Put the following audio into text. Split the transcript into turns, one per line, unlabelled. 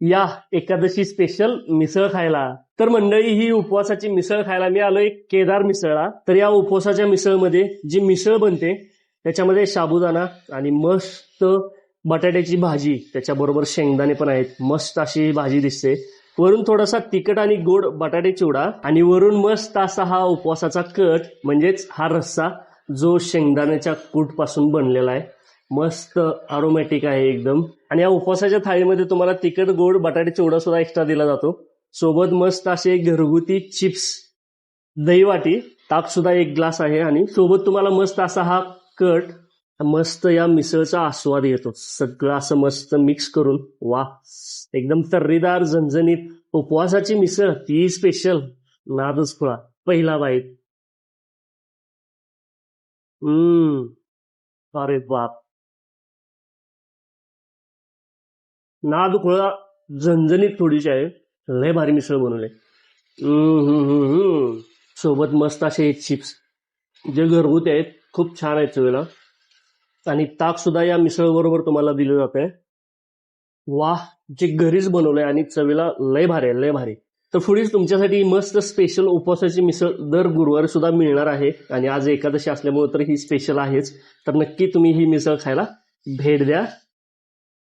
या एकादशी स्पेशल मिसळ खायला. तर मंडळी ही उपवासाची मिसळ खायला मी आलोय केदार मिसळला. तर या उपवासाच्या मिसळमध्ये जी मिसळ बनते त्याच्यामध्ये साबुदाणा आणि मस्त बटाट्याची भाजी त्याच्याबरोबर शेंगदाणे पण आहेत. मस्त अशी ही भाजी दिसते. वरून थोडासा तिखट आणि गोड बटाटे चिवडा आणि वरून मस्त असा हा उपवासाचा कट म्हणजेच हा रस्सा जो शेंगदाण्याच्या कूटपासून बनलेला आहे. मस्त अरोमॅटिक आहे एकदम. आणि या उपवासाच्या थाळीमध्ये तुम्हाला तिखट गोड बटाटे चिवडा सुद्धा एक्स्ट्रा दिला जातो. सोबत मस्त असे घरगुती चिप्स दहीवाटी ताक सुद्धा एक ग्लास आहे. आणि सोबत तुम्हाला मस्त असा हा कट मस्त या मिसळचा आस्वाद येतो. सगळं असं मस्त मिक्स करून. वा एकदम तर्रीदार झणझणीत उपवासाची मिसळ ती स्पेशल नादच खुळा. पहिला बाईट हम्म. अरे बाप. नाद खुळा झणझणीत थोडीशी आहे. लय भारी मिसळ बनवले सोबत मस्त असे चिप्स. जे घरगुती आहेत खूप छान आहेत चवीला आणि ताक सुद्धा या मिसळ बरोबर तुम्हाला दिलं जात आहे वा जे घरीच बनवलंय आणि चवीला लय भारी आहे लय भारी. तर पुढेच तुमच्यासाठी मस्त स्पेशल उपवासाची मिसळ दर गुरुवारी सुद्धा मिळणार आहे. आणि आज एकादशी असल्यामुळे तर ही स्पेशल आहेच. तर नक्की तुम्ही ही मिसळ खायला भेट द्या.